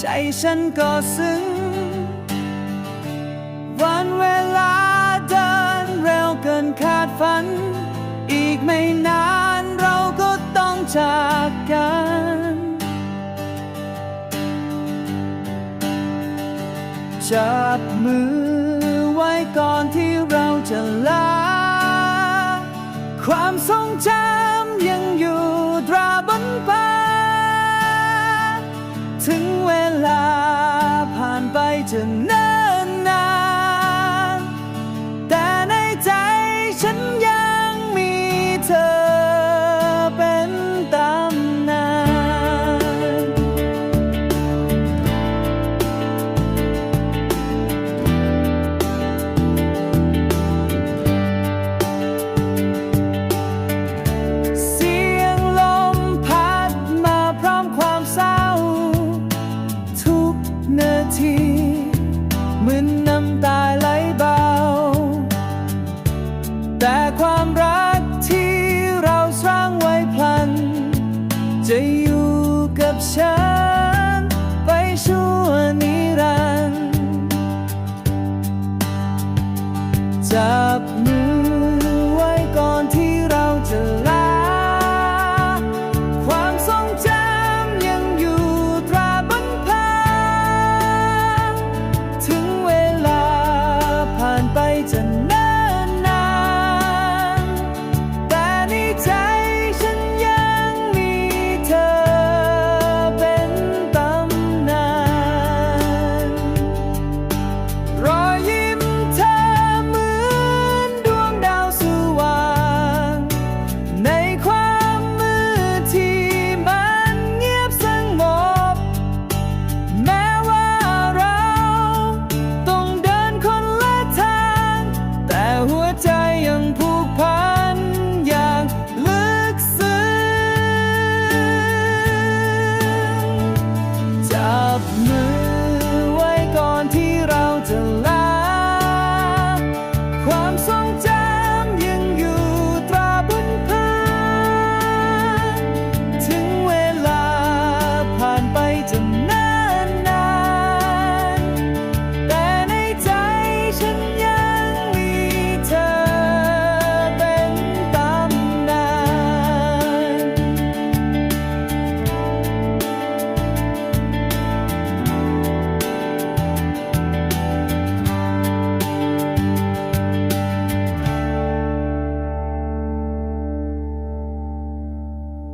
ใจฉันก็ซึ้งวันเวลาเดินเร็วเกินคาดฝัน อีกไม่นานเราก็ต้องจากกัน จับมือไว้ก่อนที่เราจะลา ความทรงจำ ถึงเวลาผ่านไปจะนาน ที่